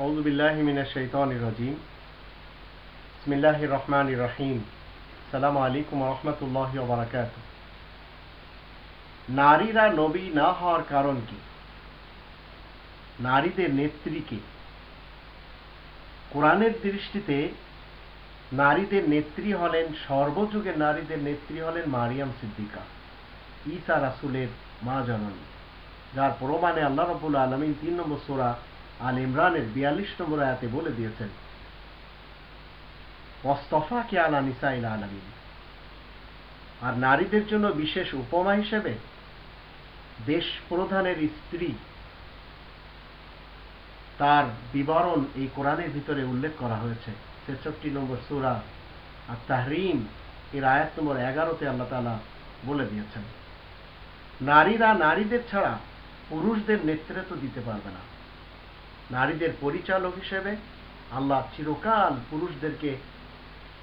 أعوذ بالله من الشيطان الرجيم بسم الله الرحمن الرحيم السلام عليكم ورحمة الله وبركاته নারীরা নবী না হওয়ার কারণ কি নারীদের নেত্রী কে কোরআনের দৃষ্টিতে নারীদের নেত্রী হলেন সর্বযুগের নারীদের নেত্রী হলেন মারিয়াম সিদ্দিকা ঈসা রাসুলের মা জননী যার প্রমাণে আল্লাহ রবুল আলমিন তিন নম্বর সোরা আল ইমরানের বিয়াল্লিশ নম্বর আয়াতে বলে দিয়েছেন অস্তফা কে আলা নিসাইল আলমিন। আর নারীদের জন্য বিশেষ উপমা হিসেবে দেশ প্রধানের স্ত্রী, তার বিবরণ এই কোরআনের ভিতরে উল্লেখ করা হয়েছে। ছেষট্টি নম্বর সুরা আর তাহরিম এর আয়াত নম্বর এগারোতে আল্লাহ তালা বলে দিয়েছেন, নারীরা নারীদের ছাড়া পুরুষদের নেতৃত্ব দিতে পারবে না। নারীদের পরিচালক হিসেবে আল্লাহ চিরকাল পুরুষদেরকে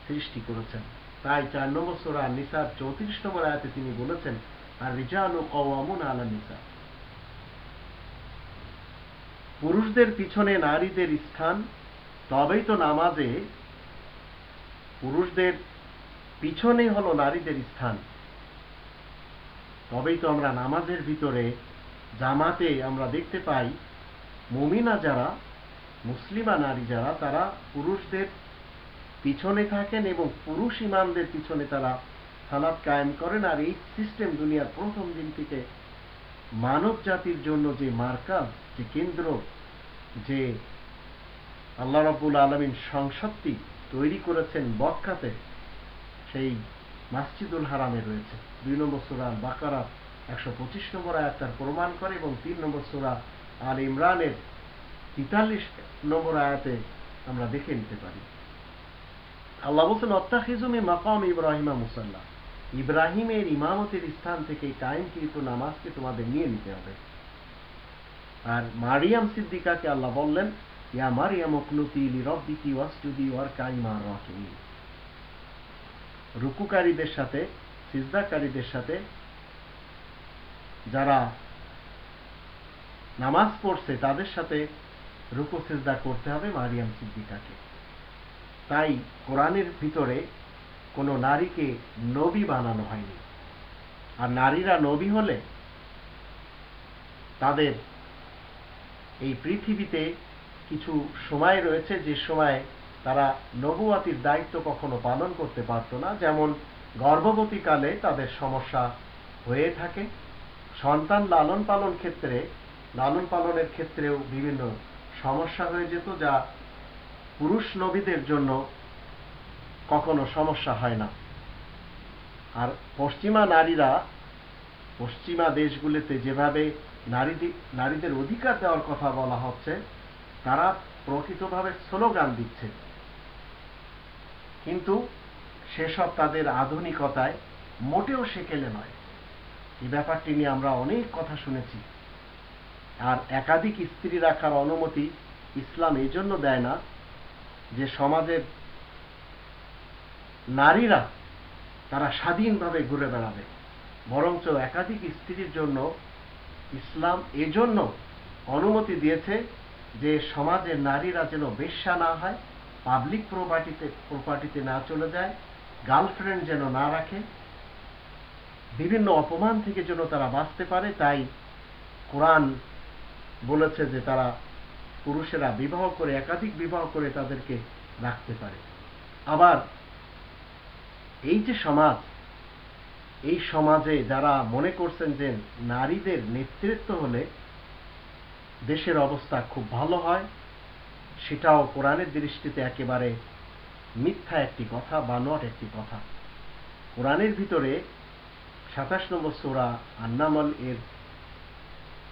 সৃষ্টি করেছেন। তাই চার নম্বর সোরা নিসার চৌত্রিশ নম্বর আয়াতে তিনি বলেছেন আর রিজানু কওয়ামুন আলা নিসা পুরুষদের পিছনে নারীদের স্থান, তবেই তো নামাজে পুরুষদের পিছনে হলো নারীদের স্থান। তবেই তো আমরা নামাজের ভিতরে জামাতে আমরা দেখতে পাই মমিনা যারা, মুসলিমা নারী যারা, তারা পুরুষদের পিছনে থাকেন এবং পুরুষ ইমামদের পিছনে তারা সালাদ কায়েম করেন। আর এই সিস্টেম দুনিয়ার প্রথম দিন থেকে মানব জাতির জন্য যে মার্কাজ, যে কেন্দ্র, যে আল্লাহ রবুল আলমিন সংসদটি তৈরি করেছেন বক্ষাতে সেই মাসজিদুল হারামে রয়েছে। দুই নম্বর সুরা বাকারা একশো পঁচিশ নম্বর আয়াত তার প্রমাণ করে এবং তিন নম্বর সুরা আল ইমরানের তেতাল্লিশ নম্বর আয়াতে আমরা দেখে নিতে পারি। আল্লাহ বলছেন অত্যাহিজুমে মাকাম ইব্রাহিমা মুসাল্লা। ইব্রাহিমের ইমামতের স্থান থেকে কায়েমকৃত নামাজকে তোমাদের নিয়ে নিতে হবে। আর মারিয়াম সিদ্দিকাকে আল্লাহ বললেন, ইয়া মারিয়াম অকনুতি রব্বিকি ওয়াসজুদি ওয়ার কাইমা রাকিমি রুকুকারীদের সাথে, সিজদাকারীদের সাথে যারা নামাজ পড়ছে, তাদের সাথে রুকু সিজদা করতে হবে মারিয়াম সিদ্দিকাকে। তাই কোরআনের ভিতরে কোনো নারীকে নবী বানানো হয়নি। আর নারীরা নবী হলে তাদের এই পৃথিবীতে কিছু সময় রয়েছে যে সময় তারা নবুয়াতির দায়িত্ব কখনো পালন করতে পারত না। যেমন গর্ভবতীকালে তাদের সমস্যা হয়ে থাকে। সন্তান লালন পালন ক্ষেত্রে লালন পালনের ক্ষেত্রেও বিভিন্ন সমস্যা হয়ে যেত যা পুরুষ নবীদের জন্য কখনো সমস্যা হয় না। আর পশ্চিমা নারীরা পশ্চিমা দেশগুলিতে যেভাবে নারীদের নারীদের অধিকার দেওয়ার কথা বলা হচ্ছে, তারা প্রকৃতভাবে স্লোগান দিচ্ছে। কিন্তু সেসব তাদের আধুনিকতায় মোটেও সেকেলে নয়। এই ব্যাপারটি নিয়ে আমরা অনেক কথা শুনেছি। আর একাধিক স্ত্রী রাখার অনুমতি ইসলাম এই জন্য দেয় না যে সমাজের নারীরা তারা স্বাধীনভাবে ঘুরে বেড়াবে। বরঞ্চ একাধিক স্ত্রীর জন্য ইসলাম এজন্য অনুমতি দিয়েছে যে সমাজের নারীরা যেন বেশ্যা না হয়, পাবলিক প্রপার্টিতে প্রপার্টিতে না চলে যায়, গার্লফ্রেন্ড যেন না রাখে, বিভিন্ন অপমান থেকে যেন তারা বাঁচতে পারে, তাই কোরআন বলেছে যে তারা পুরুষেরা বিবাহ করে, একাধিক বিবাহ করে তাদেরকে রাখতে পারে। আবার এই যে সমাজ, এই সমাজে যারা মনে করছেন যে নারীদের নেতৃত্ব হলে দেশের অবস্থা খুব ভালো হয়, সেটাও কোরআনের দৃষ্টিতে একেবারে মিথ্যা একটি কথা বানোয়াট একটি কথা। কোরআনের ভিতরে সাতাশ নম্বর সোরা আন্নামল এর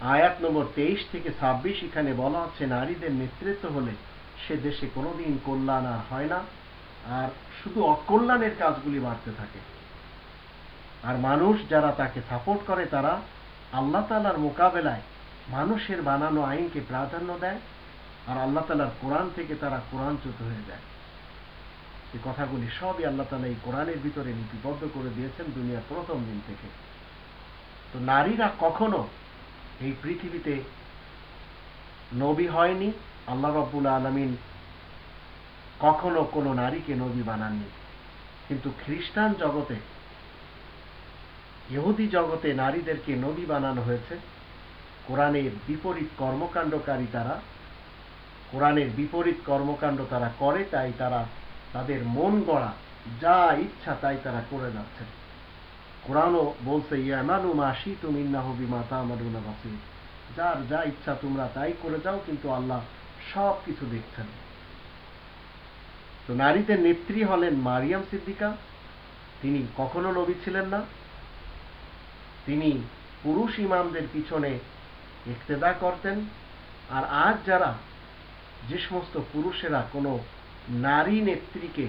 আয়াত নম্বর তেইশ থেকে ছাব্বিশ, এখানে বলা হচ্ছে, নারীদের নেতৃত্ব হলে সে দেশে কোনোদিন কল্যাণ আর হয় না। আর শুধু অকল্যাণের কাজগুলি বাড়তে থাকে। আর মানুষ যারা তাকে সাপোর্ট করে, তারা আল্লাহ তালার মোকাবেলায় মানুষের বানানো আইনকে প্রাধান্য দেয় আর আল্লাহ তালার কোরআন থেকে তারা কোরআনচ্যুত হয়ে যায়। এই কথাগুলি সবই আল্লাহ তালা এই কোরআনের ভিতরে লিপিবদ্ধ করে দিয়েছেন দুনিয়ার প্রথম দিন থেকে। তো নারীরা কখনো এই পৃথিবীতে নবী হয়নি, আল্লাহ রব্বুল আলমিন কখনো কোনো নারীকে নবী বানাননি। কিন্তু খ্রিস্টান জগতে, ইহুদি জগতে নারীদেরকে নবী বানানো হয়েছে। কোরআনের বিপরীত কর্মকাণ্ডকারী তারা, কোরআনের বিপরীত কর্মকাণ্ড তারা করে, তাই তারা তাদের মন গড়া, যা ইচ্ছা তাই তারা করে যাচ্ছে কোরআনও বলছে ইয়ামানু মাসি তুমি হবি মাতা আমারুনা বাসির। যার যা ইচ্ছা তোমরা তাই করে যাও, কিন্তু আল্লাহ সব কিছু দেখছেন। তো নারীদের নেত্রী হলেন মারিয়াম সিদ্দিকা। তিনি কখনো নবী ছিলেন না। তিনি পুরুষ ইমামদের পিছনে ইক্তেদা করতেন। আর আজ যারা যে সমস্ত পুরুষেরা কোনো নারী নেত্রীকে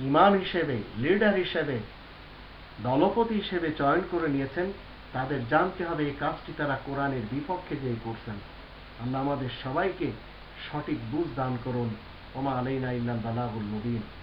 ইমাম হিসেবে, লিডার হিসেবে দলপতি হিসেবে চয়ন করে নিয়েছেন, তাদের জানতে হবে এই কাজটি তারা কোরআনের বিপক্ষে যেয়ে করছেন। আল্লাহ আমাদের সবাইকে সঠিক বুঝ দান করুন। ওমা আলাইনা ইল্লাল বালাগুল মুবিন।